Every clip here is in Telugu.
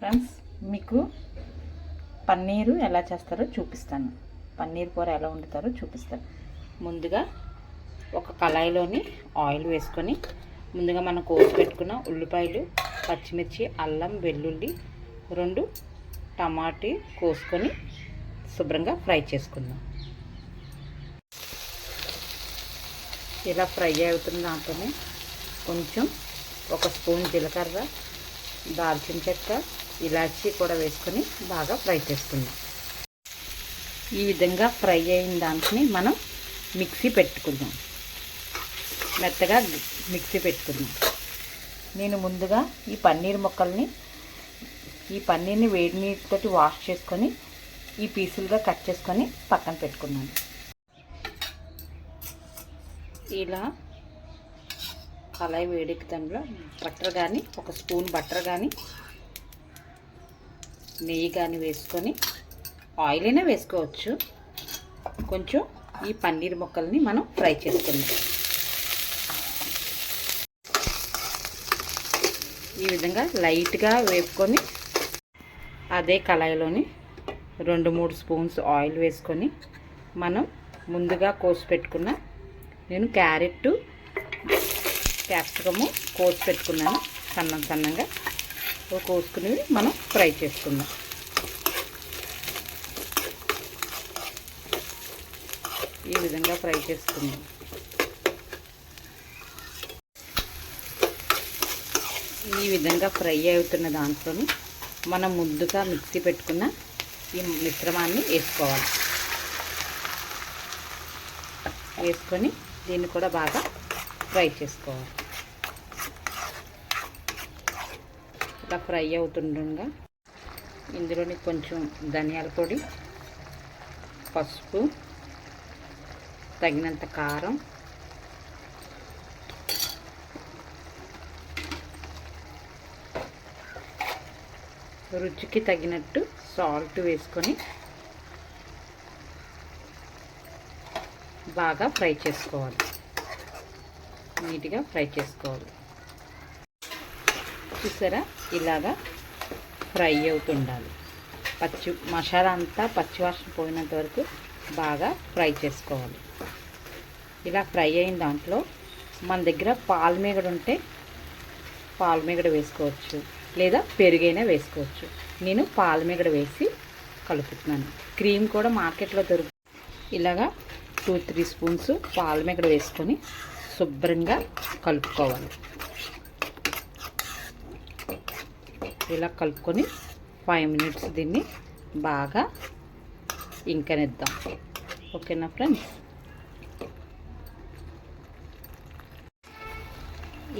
ఫ్రెండ్స్ మీకు పన్నీరు ఎలా చేస్తారో చూపిస్తాను. పన్నీర్ కూర ఎలా వండుతారో చూపిస్తాను. ముందుగా ఒక కళాయిలోని ఆయిల్ వేసుకొని ముందుగా మనం కోసి పెట్టుకున్న ఉల్లిపాయలు పచ్చిమిర్చి అల్లం వెల్లుల్లి రెండు టమాటీ కోసుకొని శుభ్రంగా ఫ్రై చేసుకుందాం. ఇలా ఫ్రై అవుతున్న దాంట్లోనే కొంచెం ఒక స్పూన్ జీలకర్ర దాల్చిన చెక్క ఇలాచీ కూడా వేసుకొని బాగా ఫ్రై చేసుకుందాం. ఈ విధంగా ఫ్రై అయిన దాంట్ని మనం మిక్సీ పెట్టుకుందాం. మెత్తగా మిక్సీ పెట్టుకుందాం. నేను ముందుగా ఈ పన్నీర్ ముక్కల్ని ఈ పన్నీర్ని వేడి నీటితోటి వాష్ చేసుకొని ఈ పీసులుగా కట్ చేసుకొని పక్కన పెట్టుకున్నాను ఇలా కళాయి వేడెక్కుతంలో బటర్ కానీ ఒక స్పూన్ బటర్ కానీ నెయ్యి కానీ వేసుకొని ఆయిల్ అయినా వేసుకోవచ్చు. కొంచెం ఈ పన్నీర్ ముక్కల్ని మనం ఫ్రై చేసుకుందాం. ఈ విధంగా లైట్గా వేపుకొని అదే కళాయిలోని రెండు మూడు స్పూన్స్ ఆయిల్ వేసుకొని మనం ముందుగా కోసి పెట్టుకున్న నేను క్యారెట్ క్యాప్సికము కోసి పెట్టుకున్నాను. సన్నం సన్నంగా కోసుకునేవి మనం ఫ్రై చేసుకుందాం. ఈ విధంగా ఫ్రై చేసుకుందాం. ఈ విధంగా ఫ్రై అవుతున్న దాంట్లో మనం ముందుగా మిక్సీ పెట్టుకున్న ఈ మిశ్రమాన్ని వేసుకోవాలి. వేసుకొని దీన్ని కూడా బాగా ఫ్రై చేసుకోవాలి. ఇలా ఫ్రై అవుతుండగా ఇందులోని కొంచెం ధనియాల పొడి పసుపు తగినంత కారం రుచికి తగినట్టు సాల్ట్ వేసుకొని బాగా ఫ్రై చేసుకోవాలి. నీట్గా ఫ్రై చేసుకోవాలి. చూసారా? ఇలాగా ఫ్రై అవుతుండాలి. పచ్చి మసాలా అంతా పచ్చివాసన పోయినంత వరకు బాగా ఫ్రై చేసుకోవాలి. ఇలా ఫ్రై అయిన దాంట్లో మన దగ్గర పాలమీగడ ఉంటే పాలమీగడ వేసుకోవచ్చు. లేదా పెరుగైనా వేసుకోవచ్చు. నేను పాలమీగడ వేసి కలుపుతున్నాను. క్రీమ్ కూడా మార్కెట్లో దొరుకు ఇలాగా టూ త్రీ స్పూన్స్ పాలమీగడ వేసుకొని శుభ్రంగా కలుపుకోవాలి. ఇలా కలుపుకొని ఫైవ్ మినిట్స్ దీన్ని బాగా ఇంకనిద్దాం. ఓకేనా ఫ్రెండ్స్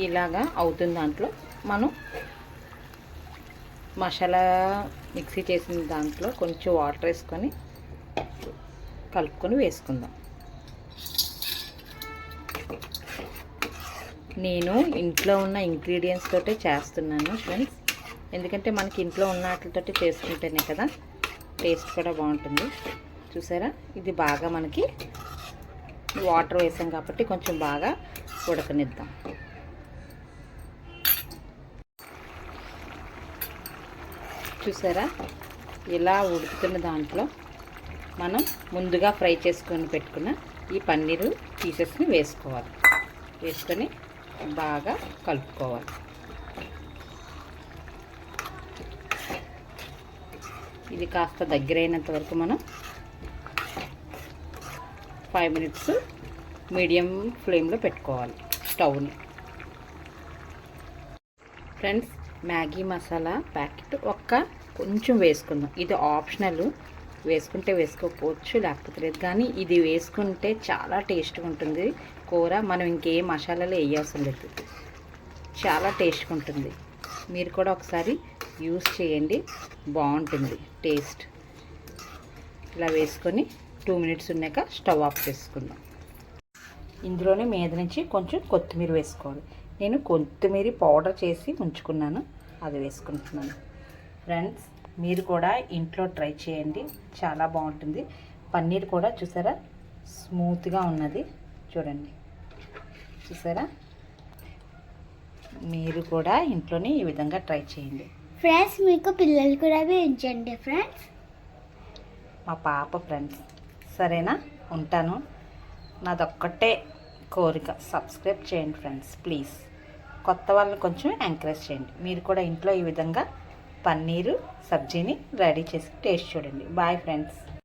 ఇలాగా అవుతుంది దాంట్లో మనం మసాలా మిక్సీ చేసిన దాంట్లో కొంచెం వాటర్ వేసుకొని కలుపుకొని వేసుకుందాం. నేను ఇంట్లో ఉన్న ఇంగ్రీడియంట్స్ తోటే చేస్తున్నాను ఫ్రెండ్స్ ఎందుకంటే మనకి ఇంట్లో ఉన్న వాటితోటి చేసుకుంటేనే కదా టేస్ట్ కూడా బాగుంటుంది. చూసారా? ఇది బాగా మనకి వాటర్ వేసాం కాబట్టి కొంచెం బాగా ఉడకనిద్దాం. చూసారా? ఇలా ఉడుకుతున్న దాంట్లో మనం ముందుగా ఫ్రై చేసుకొని పెట్టుకున్న ఈ పన్నీరు పీసెస్ని వేసుకోవాలి. వేసుకొని బాగా కలుపుకోవాలి. ఇది కాస్త దగ్గరైనంత వరకు మనం ఫైవ్ మినిట్స్ మీడియం ఫ్లేమ్లో పెట్టుకోవాలి స్టవ్ని ఫ్రెండ్స్ మ్యాగీ మసాలా ప్యాకెట్ ఒక్క కొంచెం వేసుకుందాం. ఇది ఆప్షనల్ వేసుకుంటే వేసుకోకపోవచ్చు లేకపోతే లేదు. కానీ ఇది వేసుకుంటే చాలా టేస్ట్గా ఉంటుంది. కూర మనం ఇంకేం మసాలాలు వేయవసరం లేదు. చాలా టేస్ట్గా ఉంటుంది. మీరు కూడా ఒకసారి యూస్ చేయండి. బాగుంటుంది టేస్ట్. ఇలా వేసుకొని టూ మినిట్స్ ఉన్నాక స్టవ్ ఆఫ్ చేసుకుందాం. ఇందులోనే మీద నుంచి కొంచెం కొత్తిమీర వేసుకోవాలి. నేను కొత్తిమీర పౌడర్ చేసి ఉంచుకున్నాను. అది వేసుకుంటున్నాను. ఫ్రెండ్స్ మీరు కూడా ఇంట్లో ట్రై చేయండి. చాలా బాగుంటుంది. పన్నీర్ కూడా చూసారా? స్మూత్గా ఉన్నది. చూడండి. చూసారా? మీరు కూడా ఇంట్లోనే ఈ విధంగా ట్రై చేయండి. ఫ్రెండ్స్ మీకు పిల్లలు కూడా వేయించండి ఫ్రెండ్స్. మా పాప ఫ్రెండ్స్. సరేనా? ఉంటాను. నాదొక్కటే కోరిక. సబ్స్క్రైబ్ చేయండి ఫ్రెండ్స్. ప్లీజ్. కొత్త వాళ్ళని కొంచెం ఎంకరేజ్ చేయండి. మీరు కూడా ఇంట్లో ఈ విధంగా పన్నీరు సబ్జీని రెడీ చేసి టేస్ట్ చూడండి. Bye friends.